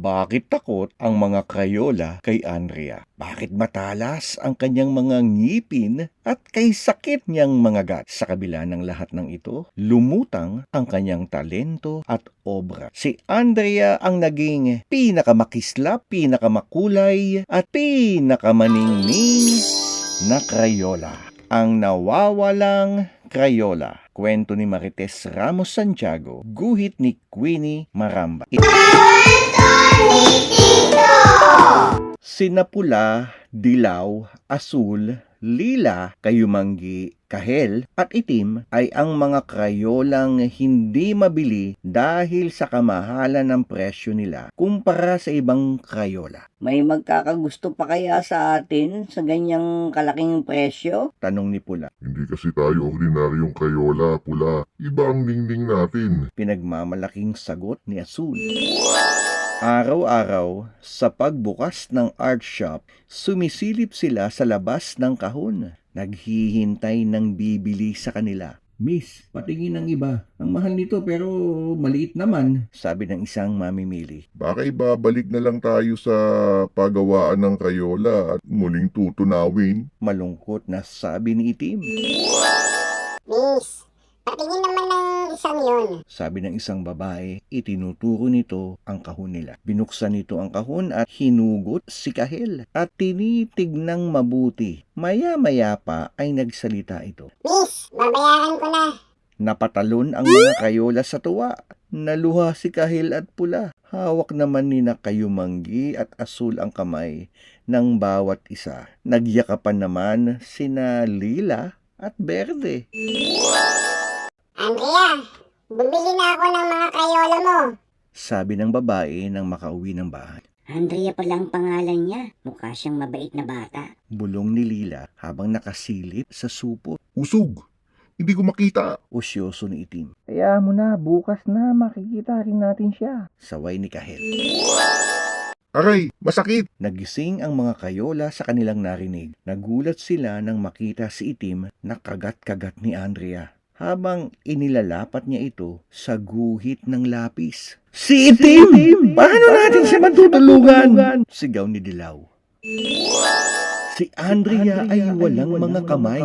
Bakit takot ang mga Crayola kay Andrea? Bakit matalas ang kanyang mga ngipin at kay sakit niyang mga gat? Sa kabila ng lahat ng ito, lumutang ang kanyang talento at obra. Si Andrea ang naging pinakamakislap, pinakamakulay at pinakamaningning na Crayola. Ang nawawalang Crayola. Kwento ni Marites Ramos Santiago, guhit ni Queenie Maramba. Sinapula, dilaw, asul, lila, kayumanggi, kahel at itim ay ang mga krayolang hindi mabili dahil sa kamahalan ng presyo nila kumpara sa ibang krayola. May magkakagusto pa kaya sa atin sa ganyang kalaking presyo? Tanong ni Pula. Hindi kasi tayo ordinaryong kayola, pula. Iba ang ningning natin. Pinagmamalaking sagot ni Asul. Araw-araw, sa pagbukas ng art shop, sumisilip sila sa labas ng kahon. Naghihintay ng bibili sa kanila. Miss, patingin ng iba. Ang mahal nito pero maliit naman. Sabi ng isang mamimili. Baka ibabalik na lang tayo sa pagawaan ng kayola at muling tutunawin. Malungkot na sabi ni Itim. Miss, yon. Sabi ng isang babae, itinuturo nito ang kahon nila. Binuksan nito ang kahon at hinugot si Kahel at tinitignang mabuti. Maya-maya pa ay nagsalita ito. Miss, babayaran ko na. Napatalon ang mga kayola sa tuwa. Naluha si Kahil at Pula. Hawak naman ni na Kayumanggi at Asul ang kamay ng bawat isa. Nagyakapan naman sina Lila at Berde. Andrea, bumili na ako ng mga kayola mo. Sabi ng babae nang makauwi ng bahay. Andrea pala ang pangalan niya. Mukha siyang mabait na bata. Bulong ni Lila habang nakasilip sa supot. Usog! Hindi ko makita. Usyoso ni Itim. Kaya mo na, bukas na makikita rin natin siya. Saway ni Kahel. Aray, masakit! Nagising ang mga kayola sa kanilang narinig. Nagulat sila nang makita si Itim na kagat-kagat ni Andrea habang inilalapat niya ito sa guhit ng lapis. Si Itim! Paano natin siya matutulungan? Sigaw ni Dilaw. Si Andrea ay walang mga kamay.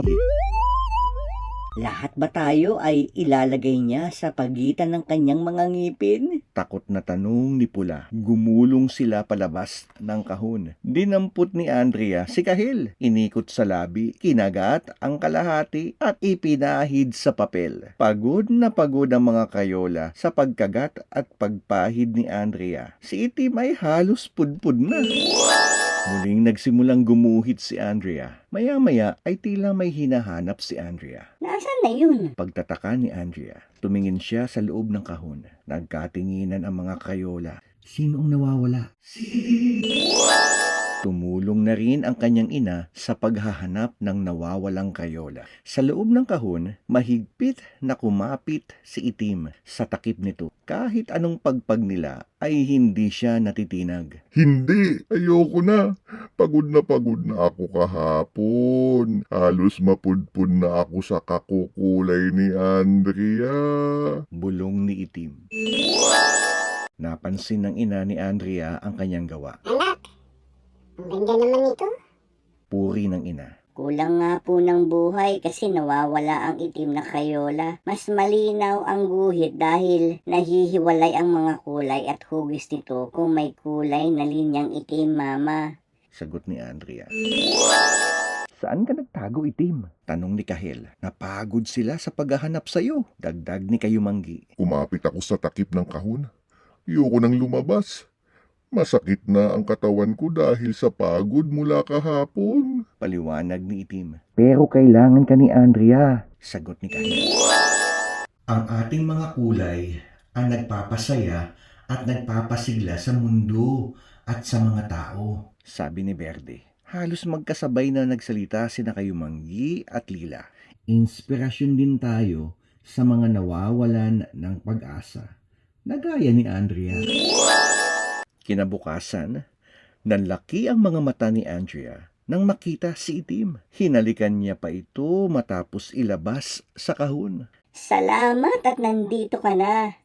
Lahat ba tayo ay ilalagay niya sa pagitan ng kanyang mga ngipin? Takot na tanong ni Pula. Gumulong sila palabas ng kahon. Dinampot ni Andrea si Kahil. Inikot sa labi, kinagat ang kalahati at ipinahid sa papel. Pagod na pagod ang mga kayola sa pagkagat at pagpahid ni Andrea. Si Itim ay halos pudpud na. Muling nagsimulang gumuhit si Andrea. Maya-maya ay tila may hinahanap si Andrea. Nasaan na yun? Pagtataka ni Andrea, tumingin siya sa loob ng kahon. Nagkatinginan ang mga kayola. Sino ang nawawala? Tumulong na rin ang kanyang ina sa paghahanap ng nawawalang kayola. Sa loob ng kahon, mahigpit na kumapit si itim sa takip nito. Kahit anong pagpag nila ay hindi siya natitinag. Hindi! Ayoko na! Pagod na pagod na ako kahapon. Halos mapudpud na ako sa kakukulay ni Andrea. Bulong ni itim. Napansin ng ina ni Andrea ang kanyang gawa. Anak, ang ganda naman ito. Puri ng ina. Kulang nga po ng buhay kasi nawawala ang itim na kayola. Mas malinaw ang guhit dahil nahihiwalay ang mga kulay at hugis nito kung may kulay na linyang itim, mama. Sagot ni Andrea. Saan ka nagtago itim? Tanong ni Kahel. Napagod sila sa paghahanap sa'yo. Dagdag ni Kayumanggi. Kumapit ako sa takip ng kahon. Ayoko nang lumabas. Masakit na ang katawan ko dahil sa pagod mula kahapon. Paliwanag ni Itim. Pero kailangan ka ni Andrea. Sagot ni Kahel. Ang ating mga kulay ang nagpapasaya at nagpapasigla sa mundo at sa mga tao. Sabi ni Verde. Halos magkasabay na nagsalita sina Kayumanggi at Lila. Inspirasyon din tayo sa mga nawawalan ng pag-asa. Nagaya ni Andrea. Kinabukasan, nanlaki ang mga mata ni Andrea nang makita si Itim. Hinalikan niya pa ito matapos ilabas sa kahon. Salamat at nandito ka na.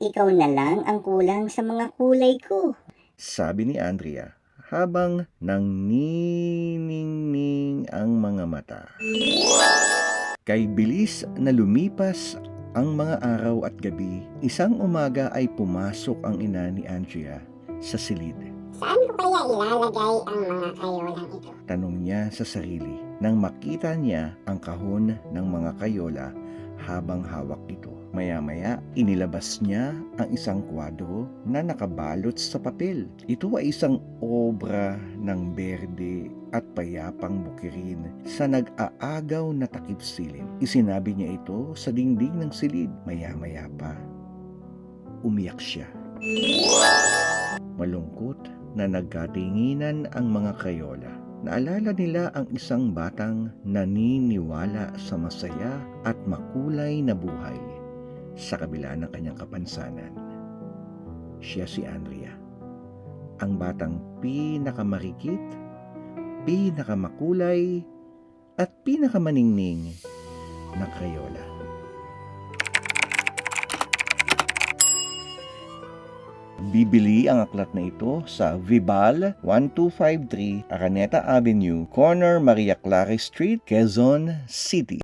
Ikaw na lang ang kulang sa mga kulay ko. Sabi ni Andrea habang nangniningning ang mga mata. Kay bilis na lumipas ang mga araw at gabi, isang umaga ay pumasok ang ina ni Andrea sa silid. Saan ko kaya ilalagay ang mga kayolang ito? Tanong niya sa sarili nang makita niya ang kahon ng mga kayola habang hawak ito. Maya-maya, inilabas niya ang isang kwadro na nakabalot sa papel. Ito ay isang obra ng berde at payapang bukirin sa nag-aagaw na takip silim. Isinabi niya ito sa dingding ng silid. Maya-maya pa, umiyak siya. Malungkot na nagkatinginan ang mga kayola. Naalala nila ang isang batang naniniwala sa masaya at makulay na buhay sa kabila ng kanyang kapansanan. Siya si Andrea, ang batang pinakamarikit, pinakamakulay, at pinakamaningning na Crayola. Bibili ang aklat na ito sa Vibal 1253 Araneta Avenue, corner Maria Clara Street, Quezon City.